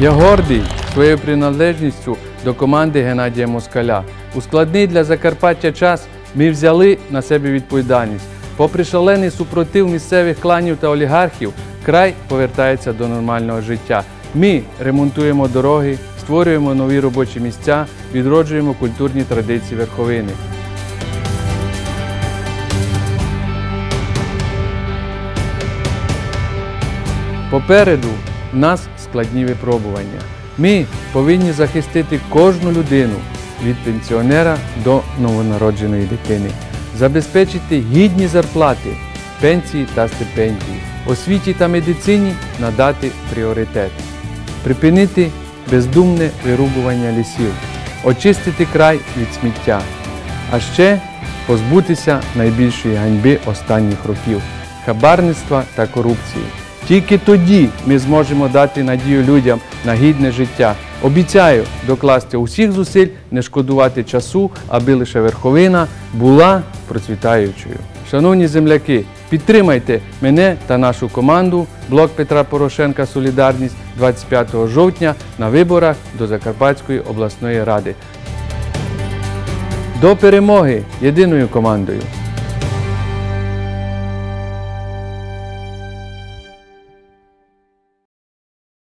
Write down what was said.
Я гордий своєю приналежністю до команди Геннадія Москаля. У складний для Закарпаття час ми взяли на себе відповідальність. Попри шалений супротив місцевих кланів та олігархів, край повертається до нормального життя. Ми ремонтуємо дороги, створюємо нові робочі місця, відроджуємо культурні традиції верховини. Попереду нас складні випробування. Ми повинні захистити кожну людину від пенсіонера до новонародженої дитини, забезпечити гідні зарплати, пенсії та стипендії, освіті та медицині надати пріоритет, припинити бездумне вирубування лісів, очистити край від сміття, а ще позбутися найбільшої ганьби останніх років хабарництва та корупції. Тільки тоді ми зможемо дати надію людям на гідне життя. Обіцяю докласти усіх зусиль, не шкодувати часу, аби лише верховина була процвітаючою. Шановні земляки, підтримайте мене та нашу команду Блок Петра Порошенка Солідарність 25 жовтня на виборах до Закарпатської обласної ради. До перемоги єдиною командою!